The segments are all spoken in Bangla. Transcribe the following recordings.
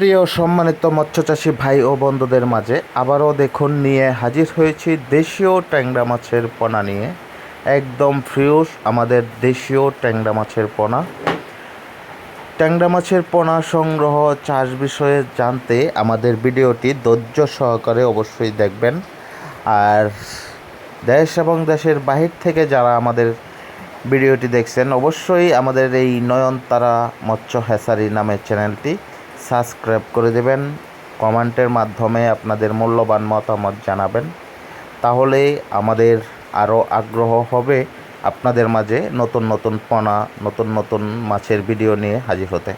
প্রিয় সম্মানিত মৎস্যচাষী ভাই ও বন্ধুদের মাঝে আবারও দেখুন, নিয়ে হাজির হয়েছি দেশীয় ট্যাংরা মাছের পোনা নিয়ে। একদম ফ্রিউস আমাদের দেশীয় ট্যাংরা মাছের পোনা। ট্যাংরা মাছের পোনা সংগ্রহ চাষ বিষয়ে জানতে আমাদের ভিডিওটি ধৈর্য সহকারে অবশ্যই দেখবেন। আর দেশ এবং দেশের বাহির থেকে যারা আমাদের ভিডিওটি দেখছেন, অবশ্যই আমাদের এই নয়নতারা মৎস্য হেসারি নামের চ্যানেলটি সাবস্ক্রাইব করে দেবেন, কমেন্টের মাধ্যমে আপনাদের মূল্যবান মতামত জানাবেন। তাহলে আমাদের আরও আগ্রহ হবে আপনাদের মাঝে নতুন নতুন পণা নতুন নতুন মাছের ভিডিও নিয়ে হাজির হতে।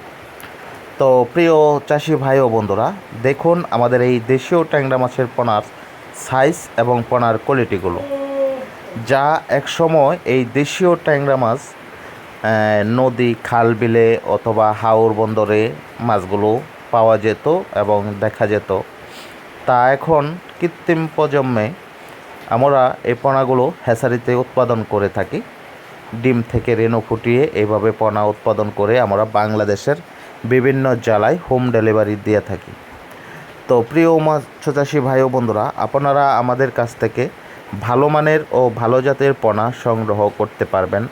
তো প্রিয় চাষি ভাই ও বন্ধুরা, দেখুন আমাদের এই দেশীয় ট্যাংরা মাছের পোনার সাইজ এবং পোনার কোয়ালিটিগুলো যা একসময় এই দেশীয় ট্যাংরা মাছ নদী খাল বিলে অথবা হাওর বন্দরে মাছগুলো পাওয়া যেত এবং দেখা যেত। তা এখন কৃত্রিম প্রজন্মে আমরা এই পোনাগুলো হ্যাসারিতে উৎপাদন করে থাকি। ডিম থেকে রেণু ফুটিয়ে এইভাবে পোনা উৎপাদন করে আমরা বাংলাদেশের বিভিন্ন জেলায় হোম ডেলিভারি দিয়ে থাকি। তো প্রিয় মৎস্যচাষী ভাই ও বন্ধুরা, আপনারা আমাদের কাছ থেকে ভালো মানের ও ভালো জাতের পোনা সংগ্রহ করতে পারবেন।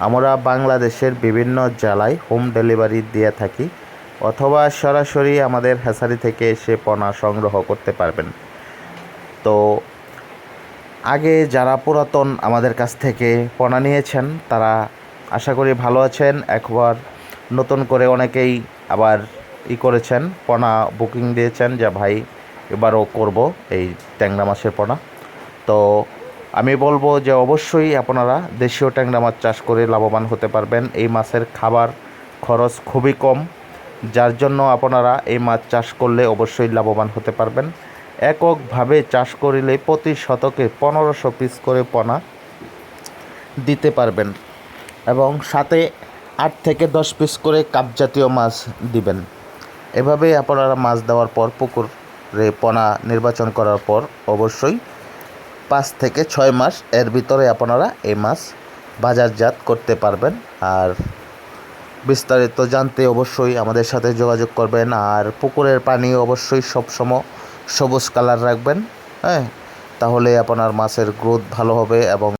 আমরা বাংলাদেশের বিভিন্ন জেলায় হোম ডেলিভারি দিয়ে থাকি, অথবা সরাসরি আমাদের হ্যাসারি থেকে এসে পোনা সংগ্রহ করতে পারবেন। তো, আগে যারা পুরাতন আমাদের কাছ থেকে পোনা নিয়েছেন, তারা আশা করি ভালো আছেন। একবার নতুন করে অনেকেই আবার ই করেছেন, পোনা বুকিং দিয়েছেন যে, ভাই, এবারও করব এই ট্যাংরা মাছের পোনা। তো আমি বলব যে অবশ্যই আপনারা দেশীয় ট্যাংরা মাছ চাষ করে লাভবান হতে পারবেন। এই মাছের খাবার খরচ খুবই কম, যার জন্য আপনারা এই মাছ চাষ করলে অবশ্যই লাভবান হতে পারবেন। এককভাবে চাষ করিলে প্রতি শতকে পনেরোশো পিস করে পনা দিতে পারবেন এবং সাথে আট থেকে দশ পিস করে কাপ জাতীয় মাছ দিবেন। এভাবে আপনারা মাছ দেওয়ার পর পুকুরে পনা নির্বাচন করার পর অবশ্যই পাঁচ থেকে ছয় মাস এর ভিতরে আপনারা এই মাছ বাজারজাত করতে পারবেন। আর বিস্তারিত জানতে অবশ্যই আমাদের সাথে যোগাযোগ করবেন। আর পুকুরের পানি অবশ্যই সবসময় সবুজ কালার রাখবেন হ্যাঁ? তাহলে আপনার মাছের গ্রোথ ভালো হবে এবং